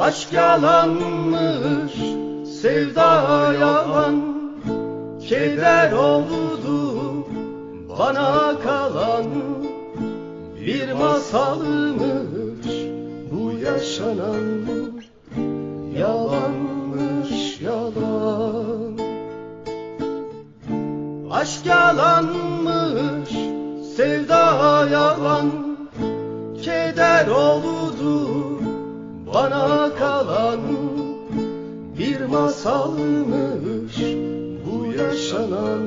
Aşk yalanmış, sevda yalan. Keder oldu bana kalan. Bir masalmış bu yaşanan Yalanmış yalan. Aşk yalanmış, sevda yalan. Keder oldu bana kalan Bir masalmış bu yaşanan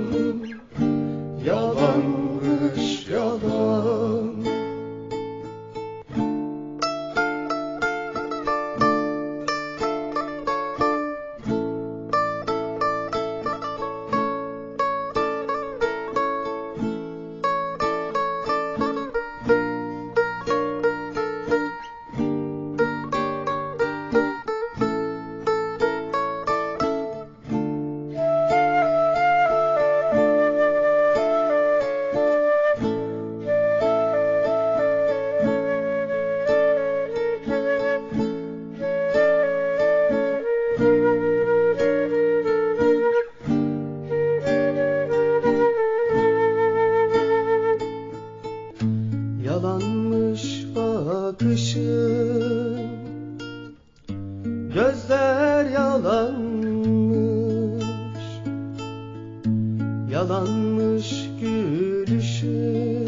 Yalanmış gülüşün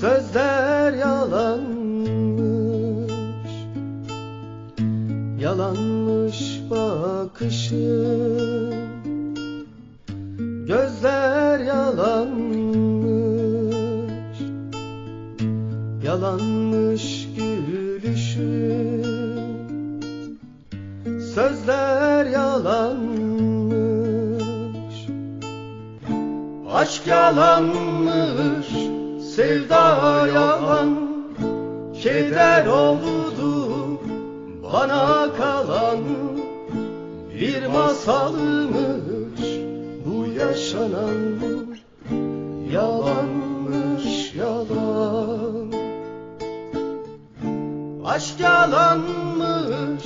Sözler yalanmış. Yalanmış bakışın Gözler yalanmış. Yalanmış Aşk yalanmış Sevda yalan. Keder oldu bana kalan. Bir masalmış bu yaşanan Yalanmış yalan. Aşk yalanmış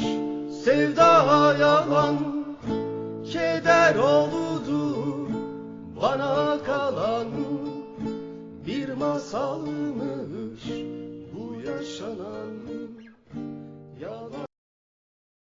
Sevda yalan. Keder oldu bana kalan Bir yaşanan